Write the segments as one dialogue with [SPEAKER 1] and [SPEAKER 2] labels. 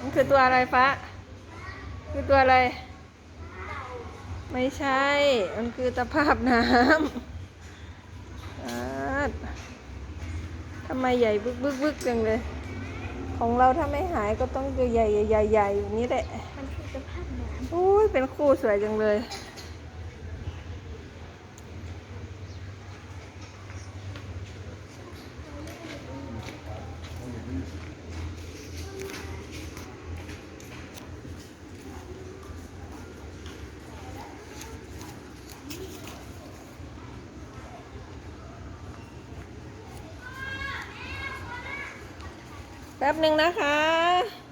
[SPEAKER 1] มันคือตัวอะไรฟ้าคือตัวอะไร ไม่ใช่ มันคือตะภาพน้ำอาดทำไมใหญ่บึกบึกบึกจังเลย ของเราถ้าไม่หายก็ต้องตัวใหญ่ใหญ่ใหญ่ๆอย่างนี้แหละ
[SPEAKER 2] มันคือสภาพน้
[SPEAKER 1] อุ้ยเป็นคู่สวยจังเลย แป๊บหนึ่งนะคะำ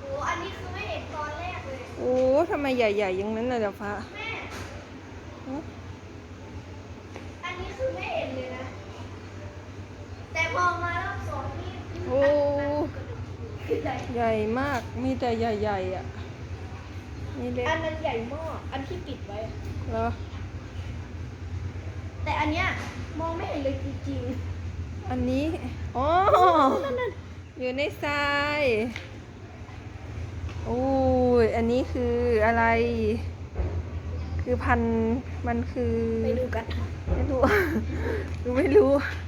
[SPEAKER 2] โอ้อันนี้คือไม่เห็นตอนแรกเลย
[SPEAKER 1] โอ้ทำไมใหญ่ๆอย่างนั้นเลยเดี๋ยวฟ้า
[SPEAKER 2] แม่
[SPEAKER 1] หึ
[SPEAKER 2] อันนี้คือไม่เห็นเลยนะ แต่พอมารอบสองนี่
[SPEAKER 1] โอ้
[SPEAKER 2] คือ ใหญ่
[SPEAKER 1] ใหญ่มาก มีแต่ใหญ่ๆอะมีเล็ก
[SPEAKER 2] อันนั้นใหญ่มากอันที่ปิดไว้
[SPEAKER 1] เหรอ
[SPEAKER 2] แต่อันเนี้ยมองไม่เห็นเลยจริง
[SPEAKER 1] อันนี้ อ๋อ
[SPEAKER 2] ๆนั่นนั่น
[SPEAKER 1] อยู่ในทรายโอ้ย อันนี้คืออะไร คือพันธุ์มันคือ
[SPEAKER 2] ไปดูกัน
[SPEAKER 1] ไม่รู้หนูไม่รู้
[SPEAKER 2] เ